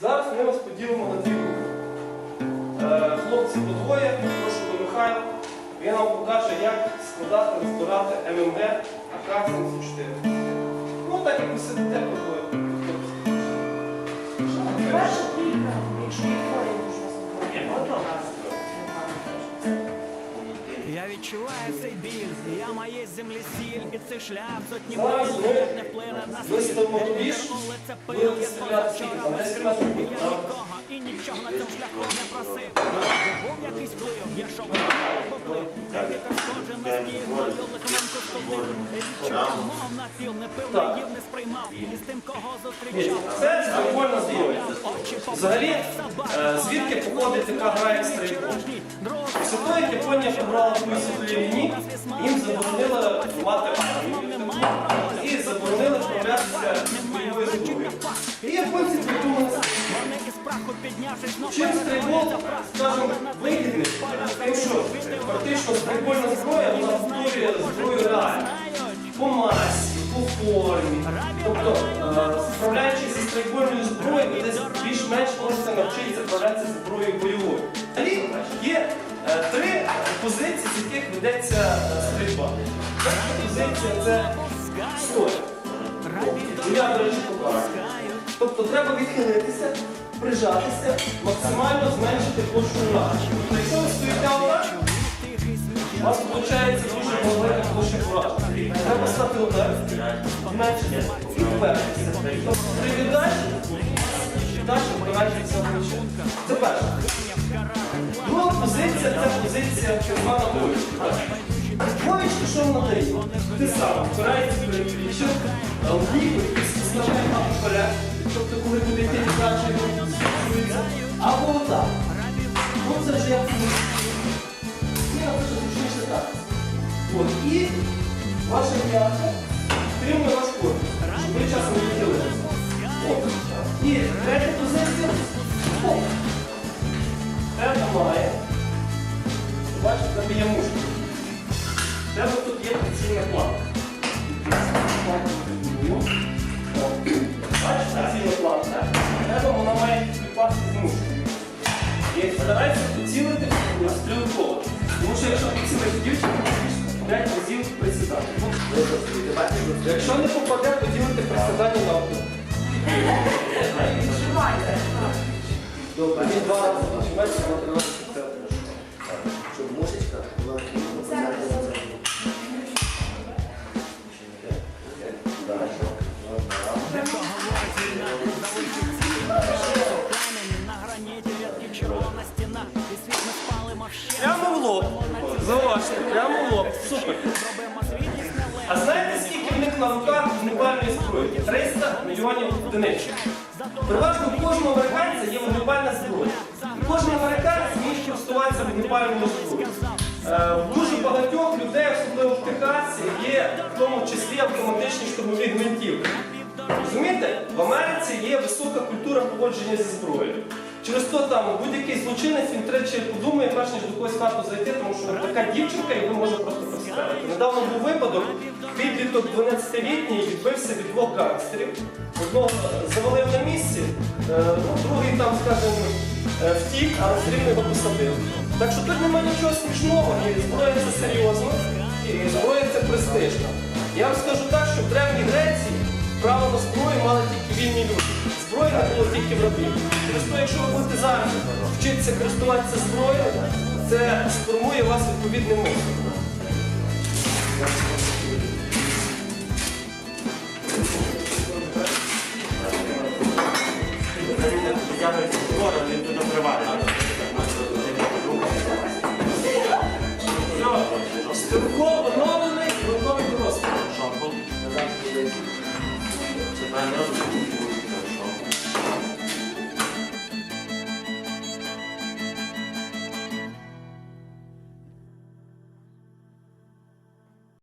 Зараз ми вас поділимо на дві групи. Е, Хлопці по двоє, прошу до Михайла. Він нам покаже, як складати, розбирати ММД АК-74. Ну, так як ви сидите по двоє. Перша трійка, якщо їх двоє, важливо. Я відчуваю цей біль, я моєї землі сіль, і цей шлях сотні миль, не вплине на світ. Відвернули це пил, я позавчора без 10 я нікого і нічого на цьому шляху не просив. Був якийсь вплив, я шов поплив, як вітер схоже на стіл, мою лихоманку столив. Відчував, мов на піл, не пив, не їв, не сприймав, і з тим, кого зустрічав. Це ствольна зброя. Взагалі, е, звідки походить така гра як стрейбол? Святої Японія побрала в світовій війні, їм заборонили мати армію і заборонили вправлятися бойовою зброєю. І японці придумали чим стрейбол, скажімо, вигідний, тим, що фактично стрейбольна зброя, вона повторює зброю реально. По масі, по формі. Тобто, можете навчитися справлятися зброєю бойовою. Далі є е, три позиції, з яких ведеться е, стрільба. Перша позиція це стоя. Я, до речі, покажу. Тобто треба відхилитися, прижатися, максимально зменшити площу ураження. Якщо ви стоїте отак, у вас виходить дуже велика площа ураження. Треба стати отак, зменшити і впертися. Тобто при віддачі, що вона дає? Ти сам впирається перед плечем, і бік вставляє на поля, тобто коли буде йти стосується. Або отак. Ну це вже як Я хочу зручніше так. От, і ваша п'ятка Якщо не попаде, то ділити присідання на одну. Добре, він два рази нажиметься на 13 Щоб мушечка була. Прямо в лоб. Зауважте, прямо в лоб. Супер. А знаєте, в них на руках вогнепальної зброї? 300 мільйонів одиниць. Переважно у кожного американця є вогнепальна зброя. І кожен американець вміє користуватися вогнепальною зброєю. Е, В дуже багатьох людей, особливо в Техасі, є в тому числі автоматичні штурмові гвинтівки. Розумієте, в Америці є висока культура поводження зі зброєю. Через то там будь-який злочинець він тричі подумає, перш ніж до когось в хату зайти, тому що така дівчинка його може просто прострелити. Недавно був випадок, підліток 12-літній відбився від двох гангстерів. Одного завалив на місці, е, ну, другий там, скажімо, е, втік, все рівно його посадив. Так що тут немає нічого смішного, і зброя це серйозно, і зброя це престижно. Я вам скажу так, що в Древній Греції право на зброю мали тільки вільні люди. Зброї не було тільки в рабів. Через то, якщо ви будете зараз вчитися користуватися зброєю, це сформує вас відповідним мислом. витягується скоро, він тут обриває. Стирко оновлений, готовий до розпиту. Шампунь. Це правильно?